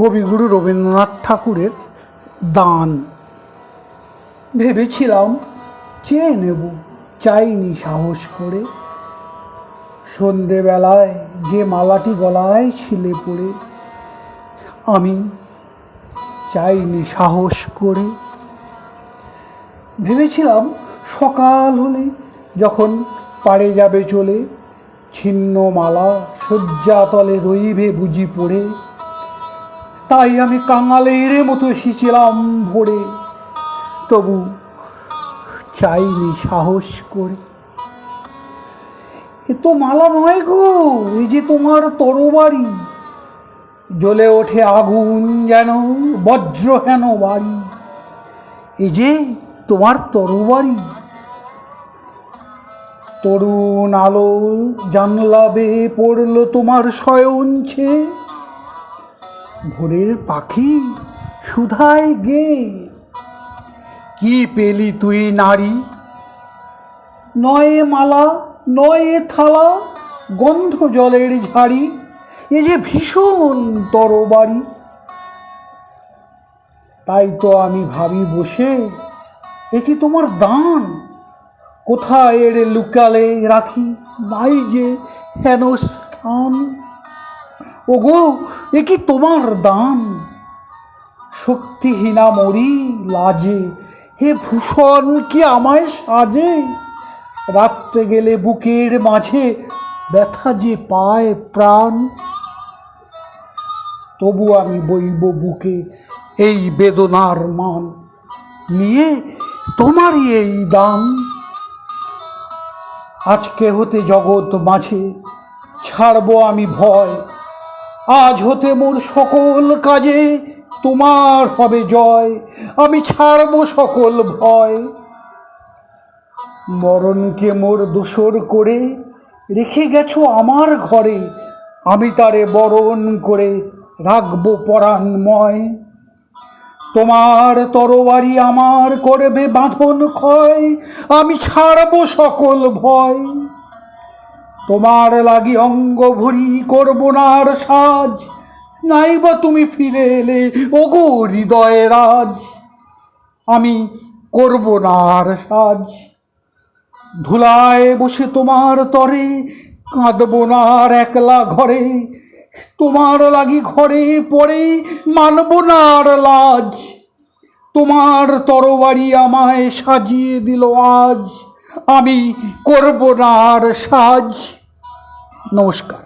কবিগুরু রবীন্দ্রনাথ ঠাকুরের দান। ভেবেছিলাম চেয়ে নেব, চাইনি সাহস করে। সন্ধেবেলায় যে মালাটি গলায় ছিলে পড়ে, আমি চাইনি সাহস করে। ভেবেছিলাম সকাল হলে যখন পাড়ে যাবে চলে, ছিন্ন মালা শয্যাতলে রইবে বুঝি পড়ে। তাই আমি কাঙালের মতো এসেছিলাম ভোরে। তবু চাইনি সাহস করে। এ তো মালা নয় গো এই যে তোমার তরবারি। জ্বলে ওঠে আগুন যেন, বজ্র হেন বাড়ি। এই যে তোমার তরবারি। তরুণ আলো জানলা বেয়ে পড়ল তোমার শয়নছে ভোরের পাখি সুধায় গে। কি পেলি তুই, নারী? নয়ে মালা, নয়ে থালা, গন্ধ জলের ঝাড়ি, এ যে ভীষণ তরবারি। তাই তো আমি ভাবি বসে, এ কি তোমার দান? কোথায় এর লুকালে রাখি নাই যে হেন স্থান ওগো এ কি তোমার দান? শক্তিহীনা মরি লাজে, হে ভূষণ কি আমায় সাজে? রাত্রে গেলে বুকের মাঝে ব্যথা যে পায় প্রাণ। তবু আমি বইব বুকে এই বেদনার মান, নিয়ে তোমারই এই দান। আজকে হতে জগৎ মাঝে ছাড়বো আমি ভয় আজ হতে মোর সকল কাজে তোমার হবে জয়। আমি ছাড়বো সকল ভয়। মরণকে মোর দোসর করে রেখে গেছো আমার ঘরে। আমি তারে বরণ করে রাখব পরাণময়। তোমার তরবারি আমার করবে বাঁধন ক্ষয়। আমি ছাড়বো সকল ভয়। তোমার লাগি অঙ্গ ভরি করব না আর সাজ। নাইবা তুমি ফিরে এলে, ওগো হৃদয় রাজ। আমি করব না আর সাজ। ধুলায় বসে তোমার তরে, কাঁদবো না আর একলা ঘরে। তোমার লাগি ঘরে পড়ে, মানব না আর লাজ। তোমার তরবারি আমায় সাজিয়ে দিল আজ। আমি করব না আর সাজ। নমস্কার।